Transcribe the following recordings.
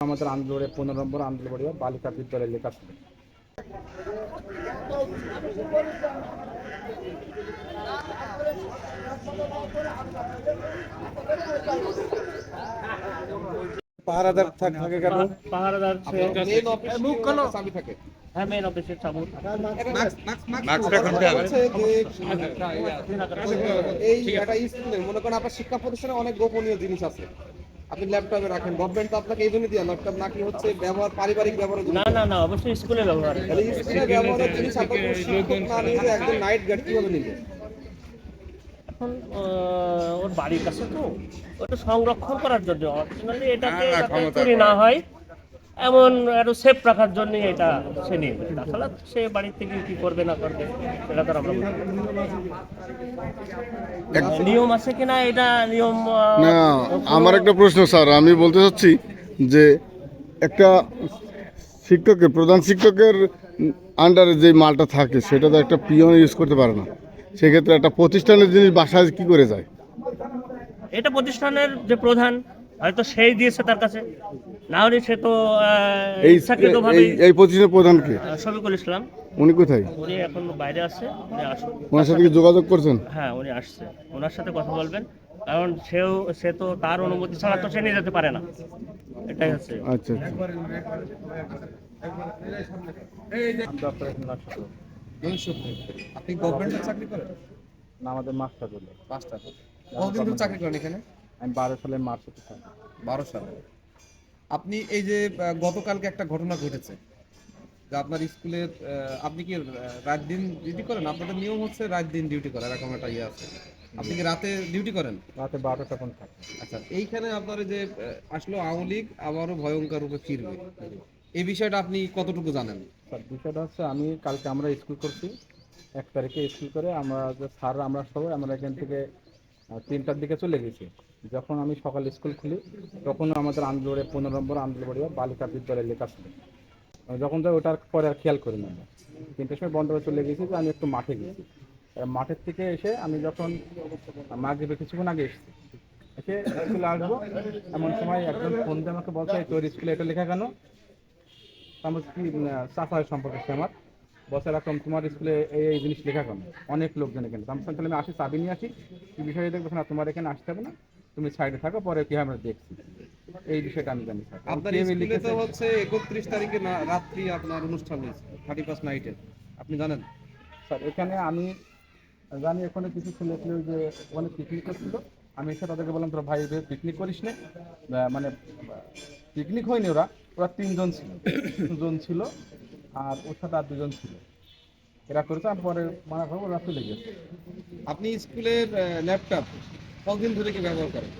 আমাদের আন্দোলনে পনেরো নম্বর আন্দোলন বালিকা বিদ্যালয়ে লেখা ছিল। পাহারাদার থাকে কেন? পাহারাদার মেন চাবি থাকে হ্যাঁ মেন অফিসের চাবুক। এই একটা স্কুলে মনে করেন আপনার শিক্ষা প্রতিষ্ঠানে অনেক গোপনীয় জিনিস আছে। আপনি ল্যাপটপে রাখেন। গভর্নমেন্ট তো আপনাকে এই জন্য দিয়ে ল্যাপটপ নাকি হচ্ছে ব্যবহার পারিবারিক ব্যবহার না না না অবশ্যই স্কুলে ব্যবহার। তাহলে স্কুলে ব্যবহারের জিনিস আপনার শিক্ষক না নিয়ে যে একজন নাইট গার্ড কীভাবে নিবে? এখন ওর বাড়ির কাছে তো ওটা সংরক্ষণ করার জন্য। অরিজিনালি এটাকে যাতে চুরি না হয়। এমন একটু সেফ রাখার জন্য এটা সে নিয়ে। তাছাড়া সে বাড়ির থেকে কি করবে না করবে সেটা তো আমরা। নিয়ম আছে কিনা এটা নিয়ম না আমার একটা প্রশ্ন স্যার আমি বলতে চাচ্ছি যে একটা শিক্ষকের প্রধান শিক্ষকের আন্ডারে যে মালটা থাকে সেটা তো একটা পিয়ন ইউজ করতে পারে না সেক্ষেত্রে একটা প্রতিষ্ঠানের জিনিস বাসায় কি করে যায় এটা প্রতিষ্ঠানের যে প্রধান হয়তো সেই দিয়েছে তার কাছে। না হলে সে তো এই এই- প্রতিষ্ঠানের প্রধানকে? শফিকুল ইসলাম। উনি কোথায়? উনি এখন বাইরে আছে উনি আসুন ওনার সাথে কি যোগাযোগ করছেন? হ্যাঁ উনি আসছে। ওনার সাথে কথা বলবেন। কারণ সেও সে তো তার অনুমতি ছাড়া তো সে নিয়ে যেতে পারে না। এটাই হচ্ছে। আচ্ছা আচ্ছা। আপনি গভর্নমেন্টের চাকরি করেন? না আমাদের মাস্টার বলে। পাঁচটা কতদিন ধরে চাকরি করেন এখানে? আমি বারো সালে মার্চে থাকি। বারো সালে। আপনি এই যে গতকালকে একটা ঘটনা ঘটেছে যে আপনার স্কুলের আপনি কি রাত দিন ডিউটি করেন? আপনাদের নিয়ম হচ্ছে রাত দিন ডিউটি করা এরকম একটা ইয়ে আছে। আপনি কি রাতে ডিউটি করেন? রাতে বারোটা তখন থাকে। আচ্ছা এইখানে আপনার যে আসলো আওয়ামী লীগ আবারও ভয়ঙ্কর রূপে ফিরবে। এই বিষয়টা আপনি কতটুকু জানেন? স্যার বিষয়টা হচ্ছে আমি কালকে আমরা স্কুল করছি এক তারিখে স্কুল করে আমরা যে স্যার আমরা সবাই আমরা এখান থেকে তিনটার দিকে চলে গেছি। যখন আমি সকাল স্কুল খুলি তখন আমাদের আন্দোলনে পনেরো নম্বর আন্দোলন বালিকা বিদ্যালয়ে লেখা ছিল। যখন যাই, ওটার পরে আর খেয়াল করি না। তিনটের সময় বন্ধ করে চলে গেছি যে আমি একটু মাঠে গেছি। মাঠের থেকে এসে আমি যখন মাগরীবে কিছুক্ষণ আগে এসেছি, এসে স্কুলে আসব, এমন সময় একজন ফোন দিয়ে আমাকে বলছে, "এই তোর স্কুলে এটা লেখা কেন? আমার কি চাষার সম্পর্কে আমার। বসে এরকম তোমার স্কুলে এই এই জিনিস লেখা কেন? অনেক লোকজন এখানে। আমি তাহলে আমি আসি চাবি নিয়ে আসি। কি বিষয়ে দেখব না তোমার এখানে আসতে হবে না। তুমি সাইডে থাকো পরে কি আমরা দেখছি। এই বিষয়টা আমি জানি আপনার স্কুলে তো হচ্ছে একত্রিশ তারিখে রাত্রি আপনার অনুষ্ঠান হয়েছে থার্টি ফার্স্ট নাইটে আপনি জানেন? স্যার এখানে আমি জানি ওখানে কিছু ছেলে ছিল যে ওখানে পিকনিক করছিল। আমি এসে তাদেরকে বললাম তোরা ভাই পিকনিক করিস না। মানে পিকনিক হয়নি ওরা ওরা তিনজন ছিল। দুজন ছিল। আর ওর সাথে আর দুজন ছিল। এরা করেছে আমি পরে মানা করব ওরা চলে গেছে। আপনি স্কুলের ল্যাপটপ কতদিন ধরে কি ব্যবহার করেন?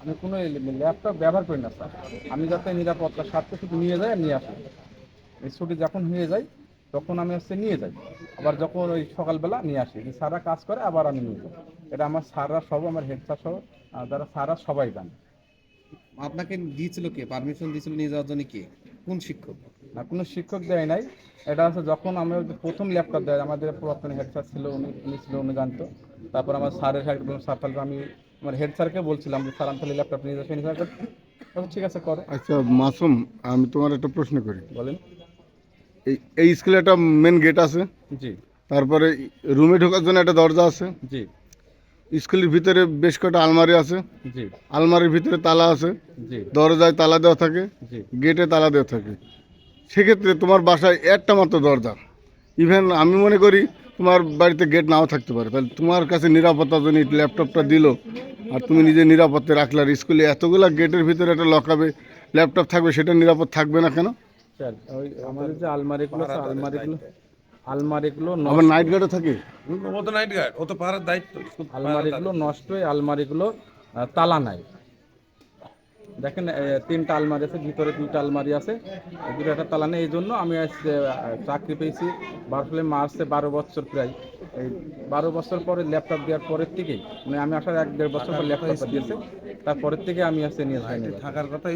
আমি কোনো ল্যাপটপ ব্যবহার করি না স্যার। আমি যাতে নিরাপত্তার স্বার্থে শুধু নিয়ে যাই আর নিয়ে আসি। এই ছুটি যখন হয়ে যায় তখন আমি হচ্ছে নিয়ে যাই। আবার যখন ওই সকালবেলা নিয়ে আসি যে স্যাররা কাজ করে আবার আমি নিয়ে যাই। এটা আমার স্যাররা সব আমার হেড স্যার সহ যারা স্যাররা সবাই জানে। আপনাকে দিয়েছিল কে? পারমিশন দিয়েছিল নিয়ে যাওয়ার জন্য কে? কোন শিক্ষক? না কোনো শিক্ষক দেয় নাই। এটা হচ্ছে যখন আমরা প্রথম ল্যাপটপ দেয় আমাদের পুরাতন হেড স্যার ছিল উনি উনি ছিল উনি জানতো তারপর আমার স্যারের সাইড স্যার তাহলে আমি আমার হেড স্যারকে বলছিলাম যে স্যার আমি তাহলে ল্যাপটপ নিয়ে যাচ্ছি স্যার ঠিক আছে করো। আচ্ছা মাসুম আমি তোমার একটা প্রশ্ন করি। বলেন। এই এই স্কুলে একটা মেন গেট আছে। জি। তারপরে রুমে ঢোকার জন্য একটা দরজা আছে। জি। স্কুলের ভিতরে বেশ কটা আলমারি আছে। জি। আলমারির ভিতরে তালা আছে। জি। দরজায় তালা দেওয়া থাকে। জি। গেটে তালা দেওয়া থাকে। সেক্ষেত্রে তোমার বাসায় একটা মাত্র দরজা। ইভেন আমি মনে করি তোমার বাড়িতে গেট নাও থাকতে পারে। তাহলে তোমার কাছে নিরাপত্তা জন্য ল্যাপটপটা দিল আর তুমি নিজে নিরাপত্তা রাখলে আর স্কুলে এতগুলা গেটের ভিতরে একটা লকাবে ল্যাপটপ থাকবে সেটা নিরাপদ থাকবে না কেন? স্যার ওই আমাদের যে আলমারিগুলো আলমারিগুলো আলমারিগুলো আবার নাইট গার্ডও থাকে? ও তো নাইট গার্ড ও তো পাহাড়ের দায়িত্ব। আলমারিগুলো নষ্ট হয়ে আলমারিগুলো তালা নাই। দেখেন তিনটা আলমারি আছে ভিতরে দুইটা আলমারি আছে। দুটো একটা তালা নেই এই জন্য আমি আজ, চাকরি পেয়েছি বারো মার্চে বারো বছর প্রায়। এই বারো বছর পরে ল্যাপটপ দেওয়ার পরের থেকেই মানে আমি আসার এক দেড় বছর পর ল্যাপটপ দিয়েছে তারপরের থেকে আমি আসছে নিয়ে যাই থাকার কথা